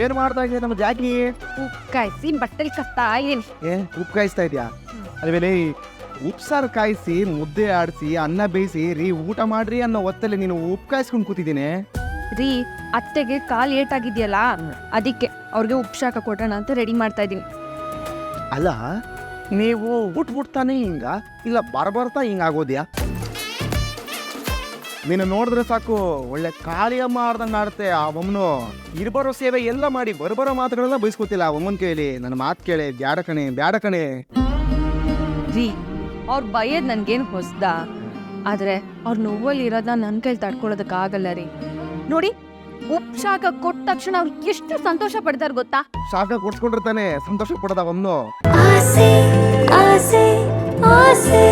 ಏನ್ ಮಾಡ್ತಾ ಇದೆಯಾ ನಮ್ಮ ಜಾಕಿ? ಕಾಯಿಸಿ ಬಟ್ಟೆಲಿ ಇದೀನಿ ಏ ಉಪ್ಪು ಕಾಯಿಸ್ತಾ ಇದೆಯಾ ಅಲ್ವೇಲೆ ಉಪ್ಸಾರು ಸಾರು ಕಾಯಿಸಿ ಮುದ್ದೆ ಆಡಿಸಿ ಅನ್ನ ಬೇಯಿಸಿ ರೀ ಊಟ ಮಾಡ್ರಿ ಅನ್ನೋ ಒತ್ತಲ್ಲಿ ನೀನು ಉಪ್ಪು ಕಾಯಿಸ್ಕೊಂಡು ಕೂತಿದ್ದೀನಿ. ರೀ ಅತ್ತೆಗೆ ಕಾಲ್ ಏಟಾಗಿದ್ಯಲ್ಲ ಅದಕ್ಕೆ ಅವ್ರಿಗೆ ಉಪ್ಶಾಕ ಕೊಡೋಣ ಅಂತ ರೆಡಿ ಮಾಡ್ತಾ ಇದ್ದೀನಿ. ಅಲ್ಲ ನೀವು ಹುಟ್ಬಿಡ್ತಾನೆ ಹಿಂಗ ಇಲ್ಲ ಬರ್ಬರ್ತಾ ಹಿಂಗ ಆಗೋದ್ಯಾ? ನೀನು ನೋಡಿದ್ರೆ ಸಾಕು ಒಳ್ಳೆ ಕಾರ್ಯ ಮಾಡ್ದಂಗೆ ಆಡುತ್ತೆ ಆ ಒಮ್ಮನು ಇರ್ಬರೋ ಸೇವೆ ಎಲ್ಲ ಮಾಡಿ ಬರ್ಬರೋ ಮಾತುಗಳೆಲ್ಲ ಬಯಸ್ಕೊತಿಲ್ಲ ಆ ಒಮ್ಮನ ಕೇಳಿ. ನನ್ನ ಮಾತು ಕೇಳಿ ಬ್ಯಾಡ ಕಣೆ ಬ್ಯಾಡ ಕಣೆ. ರೀ ಅವ್ರ ಬಯ್ಯದ್ ನನ್ಗೇನು ಹೊಸ್ದ? ಆದ್ರೆ ಅವ್ರ ನೋವಲ್ಲಿ ಇರೋದನ್ನ ನನ್ನ ಕೈಲಿ ತಡ್ಕೊಳ್ಳೋದಕ್ಕಾಗಲ್ಲ ರೀ. ನೋಡಿ ಉಪ್ಶಾಕ ಕೊಟ್ಟ ತಕ್ಷಣ ಅವ್ರು ಎಷ್ಟು ಸಂತೋಷ ಪಡ್ತಾರೆ ಗೊತ್ತಾ? ಶಾಖ ಕೊಡ್ಸ್ಕೊಂಡಿರ್ತಾನೆ ಸಂತೋಷ ಪಡೋದ ಒಮ್ಮನು ಆಸೆ ಆಸೆ ಆಸೆ.